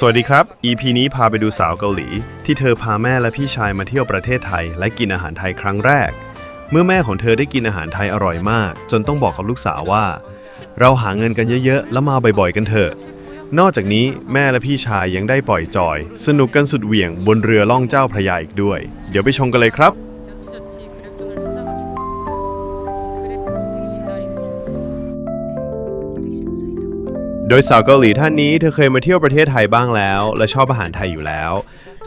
สวัสดีครับ EP นี้พาไปดูสาวเกาหลี ที่เธอพาแม่และพี่ชายมาเที่ยวประเทศไทย และกินอาหารไทยครั้งแรก เมื่อแม่ของเธอได้กินอาหารไทยอร่อยมาก จนต้องบอกกับลูกสาวว่า เราหาเงินกันเยอะๆ แล้วมาบ่อยๆ กันเถอะ นอกจากนี้แม่และพี่ชายยังได้ปล่อยจอย สนุกกันสุดเหวี่ยงบนเรือล่องเจ้าพระยาอีกด้วย เดี๋ยวไปชมกันเลยครับ โดยสาวเกาหลีท่านนี้เธอเคยมาเที่ยวประเทศไทยบ้างแล้ว และชอบอาหารไทยอยู่แล้ว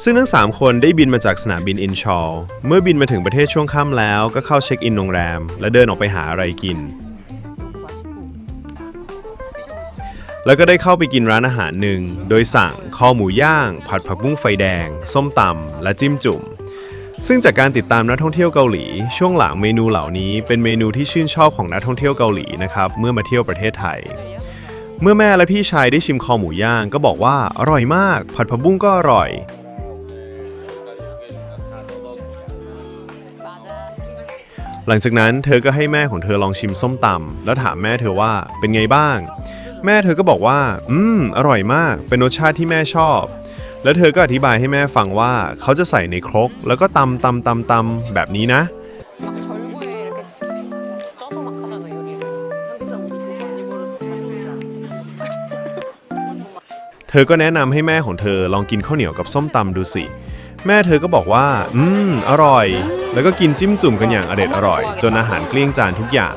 ซึ่งทั้ง 3 คนได้บินมาจากสนามบินอินชอลเมื่อบินมาถึงประเทศช่วงค่ำแล้วก็เข้าเช็คอินโรงแรม และเดินออกไปหาอะไรกิน แล้วก็ได้เข้าไปกินร้านอาหารหนึ่ง โดยสั่งคอหมูย่าง ผัดผักบุ้งไฟแดง ส้มตำและจิ้มจุ่ม ซึ่งจากการติดตามนักท่องเที่ยวเกาหลี ช่วงหลังเมนูเหล่านี้เป็นเมนูที่ชื่นชอบของนักท่องเที่ยวเกาหลีนะครับเมื่อมาเที่ยวประเทศไทย เมื่อแม่และพี่ชายได้ชิมคอหมูย่างก็บอกว่าอร่อยมาก ผัดผักบุ้งก็อร่อย.หลังจากนั้นเธอก็ให้แม่ของเธอลองชิมส้มตำแล้วถามแม่เธอว่าเป็นไงบ้าง แม่เธอก็บอกว่า อืม อร่อยมาก เป็นรสชาติที่แม่ชอบ แล้วเธอก็อธิบายให้แม่ฟังว่าเขาจะใส่ในครก แล้วก็ตำตำตำตำแบบนี้นะ เธอก็แนะนำให้แม่ของเธอลองกินข้าวเหนียวกับส้มตำดูสิ แม่เธอก็บอกว่า อืม อร่อย แล้วก็กินจิ้มจุ่มกันอย่างอเด็ดอร่อย จนอาหารเกลี้ยงจานทุกอย่าง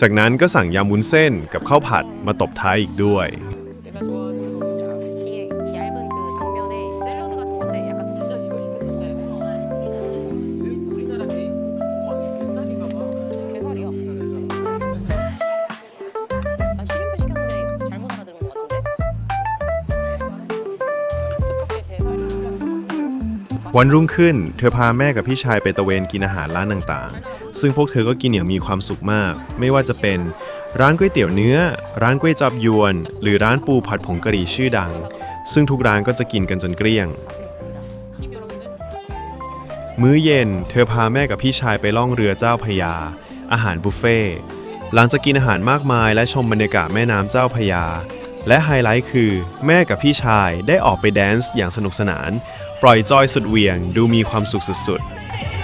จากนั้นก็สั่งยำวุ้นเส้นกับข้าวผัดมาตบท้ายอีกด้วย วันรุ่งขึ้น เธอพาแม่กับพี่ชายไปตะเวนกินอาหารร้านต่างๆ ซึ่งพวกเธอก็กินอย่างมีความสุขมาก ไม่ว่าจะเป็น ร้านก๋วยเตี๋ยวเนื้อ ร้านก๋วยจับยวน หรือร้านปูผัดผงกะหรี่ชื่อดัง ซึ่งทุกร้านก็จะกินกันจนเกลี้ยง มื้อเย็น เธอพาแม่กับพี่ชายไปล่องเรือเจ้าพยา อาหารบุฟเฟ่หลังจากกินอาหารมากมายและชมบรรยากาศแม่น้ำเจ้าพยา และไฮไลท์คือ แม่กับพี่ชายได้ออกไปแดนซ์อย่างสนุกสนาน ปล่อยจอยสุดเหวี่ยง ดูมีความสุขสุดๆ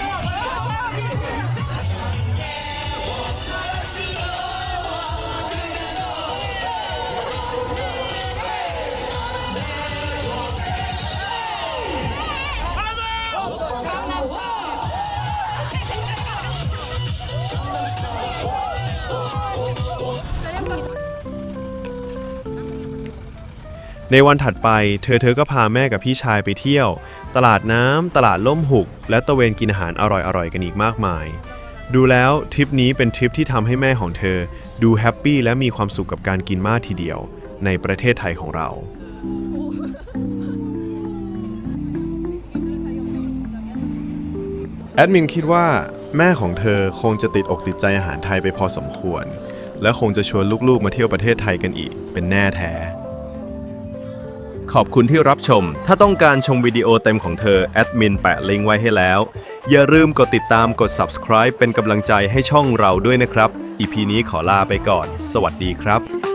ในวันถัดไปเธอเธอก็พาแม่กับพี่ชายไปเที่ยว ตลาดน้ำตลาดล่มหุก และตะเวนกินอาหารอร่อยๆกันอีกมากมาย ดูแล้วทริปนี้เป็นทริปที่ทำให้แม่ของเธอ ดูแฮปปี้และมีความสุขกับการกินมากทีเดียว ในประเทศไทยของเราแอดมินคิดว่าแม่ของเธอคงจะติดอกติดใจอาหารไทยไปพอสมควร และคงจะชวนลูกๆมาเที่ยวประเทศไทยกันอีกเป็นแน่แท้ ขอบคุณที่รับชม ถ้าต้องการชมวิดีโอเต็มของเธอ แอดมินแปะลิงก์ไว้ให้แล้ว อย่าลืมกดติดตามกด subscribe เป็นกำลังใจให้ช่องเราด้วยนะครับ อีพีนี้ขอลาไปก่อน สวัสดีครับ